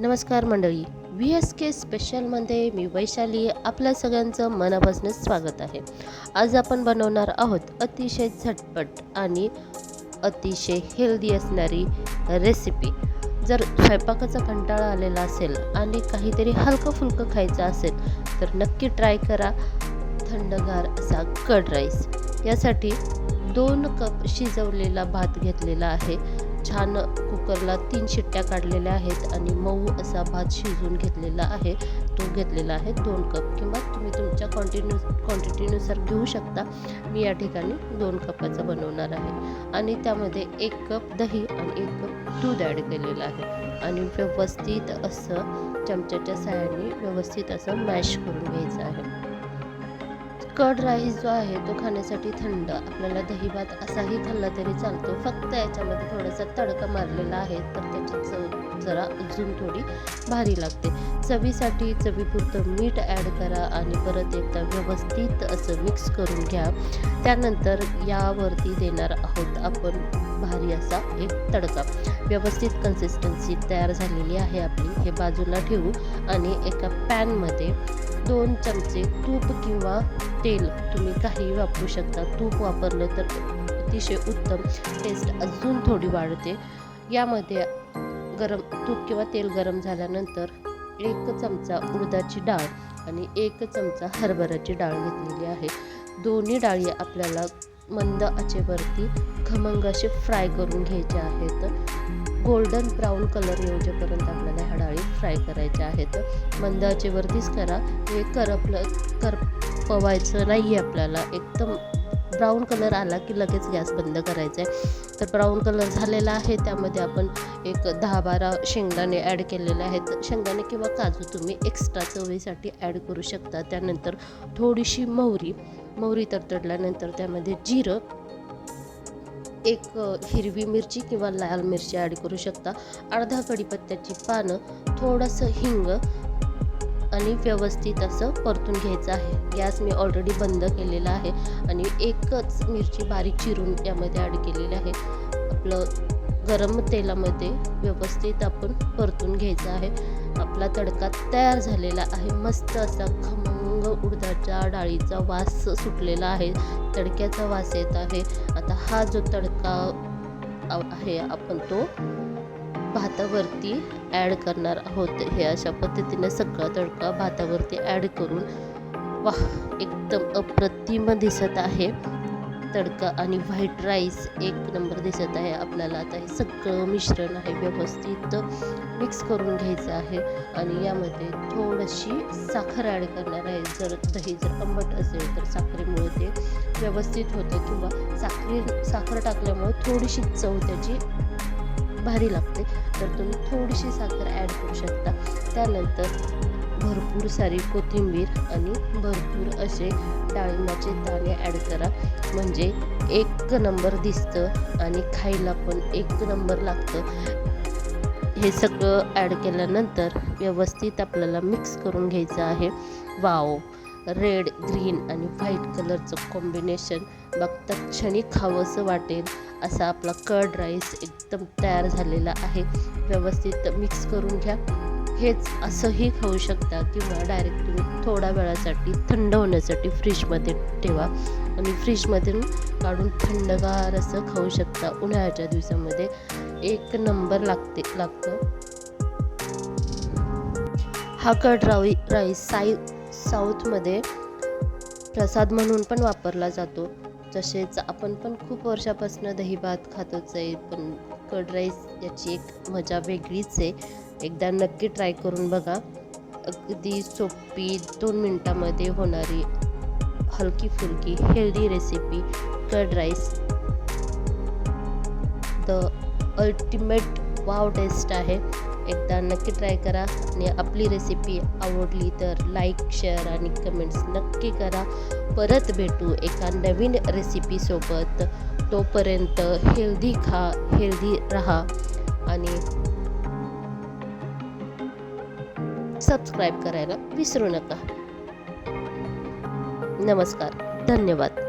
नमस्कार मंडळी. V S K स्पेशलमध्ये मी वैशाली आपल्या सगळ्यांचं मनापासून स्वागत आहे. आज आपण बनवणार आहोत अतिशय झटपट आणि अतिशय हेल्दी असणारी रेसिपी जर स्वयंपाकाचा कंटाळा आलेला असेल आणि काहीतरी हलकं फुलकं खायचं असेल तर नक्की ट्राय करा थंडगार असा कड राईस यासाठी दोन कप शिजवलेला भात घेतलेला आहे. छान कुकरला तीन शिट्ट्या काढलेल्या आहेत आणि मऊ असा भात शिजवून घेतलेला आहे. तो घेतलेला आहे दोन कप किंवा तुम्ही तुमच्या क्वांटिन्यू क्वांटिटीनुसार घेऊ शकता. मी या ठिकाणी दोन कपाचं बनवणार आहे. आणि त्यामध्ये एक कप दही आणि एक कप दूध ॲड केलेलं आहे. आणि व्यवस्थित असं चमच्याच्या साह्याने व्यवस्थित असं मॅश करून घ्यायचं आहे. कड राईस जो आहे तो खाण्यासाठी थंड. आपल्याला दही भात असाही खाल्ला तरी चालतो. फक्त याच्यामध्ये थोडासा तडका मारलेला आहे तर त्याची चव जरा अजून थोडी भारी लागते. चवीसाठी चवीपुरतं मीठ ॲड करा आणि परत एकदा व्यवस्थित असं मिक्स करून घ्या. त्यानंतर यावरती देणार आहोत आपण भारी असा एक तडका. व्यवस्थित कन्सिस्टन्सी तयार झालेली आहे आपली. हे बाजूला ठेवू आणि एका पॅनमध्ये दोन चमचे तूप किंवा तेल. तुम्ही काहीही वापरू शकता. तूप वापरलं तर अतिशय उत्तम टेस्ट अजून थोडी वाढते. यामध्ये गरम तूप किंवा तेल गरम झाल्यानंतर एक चमचा उडदाची डाळ आणि एक चमचा हरभऱ्याची डाळ घेतलेली आहे. दोन्ही डाळी आपल्याला मंद आचेवरती खमंग असे फ्राय करून घ्यायचे आहेत. गोल्डन ब्राऊन कलर येऊजेपर्यंत आपल्याला ह्या डाळी फ्राय करायच्या आहेत. मंद आचेवरतीच करा. हे करपलं करपवायचं नाही आहे आपल्याला. एकदम ब्राऊन कलर आला की लगेच गॅस बंद करायचा आहे तर ब्राऊन कलर झालेला आहे. त्यामध्ये आपण एक दहा बारा शेंगदाणे ॲड केलेले आहेत. शेंगदाणे किंवा काजू तुम्ही एक्स्ट्रा चवीसाठी ॲड करू शकता. त्यानंतर थोडीशी मोहरी मोहरी तरतडल्यानंतर त्यामध्ये जिरं एक हिरवी मिरची किंवा लाल मिरची ॲड करू शकता. अर्धा कढीपत्त्याची पानं थोडंसं हिंग आणि व्यवस्थित असं परतून घ्यायचं आहे. गॅस मी ऑलरेडी बंद केलेला आहे आणि एकच मिरची बारीक चिरून यामध्ये ॲड केलेली आहे. आपलं गरम तेलामध्ये व्यवस्थित आपण परतून घ्यायचं आहे. आपला तडका तयार झालेला आहे. मस्त असा खम उडदाच्या डाळीचा वास सुटलेला आहे. तडक्याचा वास येत आहे. आता हा जो तडका आहे आपण तो भातावरती ॲड करणार आहोत. हे अशा पद्धतीने सगळा तडका भातावरती ॲड करून वाह एकदम अप्रतिम दिसत आहे. तडका आणि व्हाईट राईस एक नंबर दिसत आहे आपल्याला. आता हे सगळं मिश्रण आहे व्यवस्थित मिक्स करून घ्यायचं आहे आणि यामध्ये थोडीशी साखर ॲड करणार आहे. जर दही जर आंबट असेल तर साखरेमुळे ते व्यवस्थित होतं किंवा साखरे साखर टाकल्यामुळे थोडीशी चव त्याची भारी लागते. तर तुम्ही थोडीशी साखर ॲड करू शकता. त्यानंतर भरपूर सारी कोथिंबीर आणि भरपूर असे डाळिंबाचे दाणे ॲड करा. म्हणजे एक नंबर दिसतं आणि खायला पण एक नंबर लागतं. हे सगळं ॲड केल्यानंतर व्यवस्थित आपल्याला मिक्स करून घ्यायचं आहे. वाव रेड ग्रीन आणि व्हाईट कलरचं कॉम्बिनेशन बघता क्षणी खावंसं वाटेल. असा आपला कर्ड राईस एकदम तयार झालेला आहे. व्यवस्थित मिक्स करून घ्या. हेच असंही खाऊ शकता किंवा डायरेक्ट तुम्ही थोड्या वेळासाठी थंड होण्यासाठी फ्रीजमध्ये ठेवा. आणि फ्रीजमधून काढून थंडगार असं खाऊ शकता. उन्हाळ्याच्या दिवसामध्ये एक नंबर लागते लागतं. हा कट रावी राईस साई साऊथमध्ये प्रसाद म्हणून पण वापरला जातो. तसेच आपण पण खूप वर्षापासून दही भात खातोच आहे पण कर्ड राईस याची एक मजा वेगळीच आहे. एकदा नक्की ट्राय करून बघा. अगदी सोपी दोन मिनटामध्ये होणारी हलकी फुलकी healthy recipe curd rice the ultimate wow taste आहे. एकदा नक्की ट्राय करा. आणि आपली रेसिपी आवडली तर लाईक शेअर आणि कमेंट्स नक्की करा. परत भेटू एका नवीन रेसिपीसोबत तोपर्यंत हेल्दी खा हेल्दी राहा आणि सबस्क्राईब करायला विसरू नका. नमस्कार धन्यवाद.